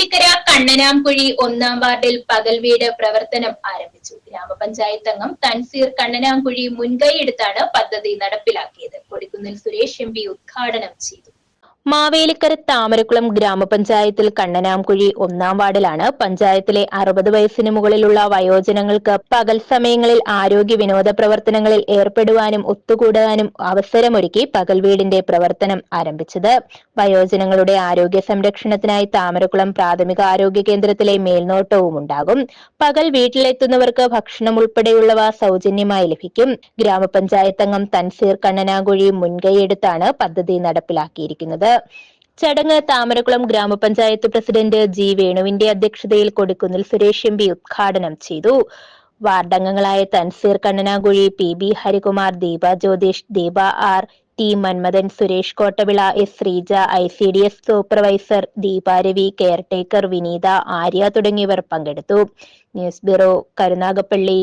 മാവേലിക്കര കണ്ണനാംകുഴി ഒന്നാം വാർഡിൽ പകൽ വീട് പ്രവർത്തനം ആരംഭിച്ചു. ഗ്രാമപഞ്ചായത്ത് അംഗം തൻസീർ കണ്ണനാംകുഴി മുൻകൈയെടുത്താണ് പദ്ധതി നടപ്പിലാക്കിയത്. കൊടിക്കുന്നിൽ സുരേഷ് എം ഉദ്ഘാടനം ചെയ്തു. മാവേലിക്കര താമരക്കുളം ഗ്രാമപഞ്ചായത്തിൽ കണ്ണനാംകുഴി ഒന്നാം വാർഡിലാണ്. പഞ്ചായത്തിലെ അറുപത് വയസ്സിന് മുകളിലുള്ള വയോജനങ്ങൾക്ക് പകൽ സമയങ്ങളിൽ ആരോഗ്യ വിനോദ പ്രവർത്തനങ്ങളിൽ ഏർപ്പെടുവാനും ഒത്തുകൂടാനും അവസരമൊരുക്കി പകൽ വീടിന്റെ പ്രവർത്തനം ആരംഭിച്ചത്. വയോജനങ്ങളുടെ ആരോഗ്യ സംരക്ഷണത്തിനായി താമരക്കുളം പ്രാഥമിക ആരോഗ്യ കേന്ദ്രത്തിലെ മേൽനോട്ടവും ഉണ്ടാകും. പകൽ വീട്ടിലെത്തുന്നവർക്ക് ഭക്ഷണം ഉൾപ്പെടെയുള്ളവ സൗജന്യമായി ലഭിക്കും. ഗ്രാമപഞ്ചായത്ത് അംഗം തൻസീർ കണ്ണനാകുഴി മുൻകൈയെടുത്താണ് പദ്ധതി നടപ്പിലാക്കിയിരിക്കുന്നത്. ചടങ്ങ് താമരക്കുളം ഗ്രാമപഞ്ചായത്ത് പ്രസിഡന്റ് ജി വേണുവിന്റെ അധ്യക്ഷതയിൽ കൊടുക്കുന്നിൽ സുരേഷ് എം പി ഉദ്ഘാടനം ചെയ്തു. വാർഡംഗങ്ങളായ Tanseer Kannanakuzhi P B Harikumar Deepa Jyothish Deepa R T Manmadhan Suresh Kottavila S Sreeja I C D S supervisor Deeparavi caretaker Vineetha Arya തുടങ്ങിയവർ പങ്കെടുത്തു. News bureau Karunagappally.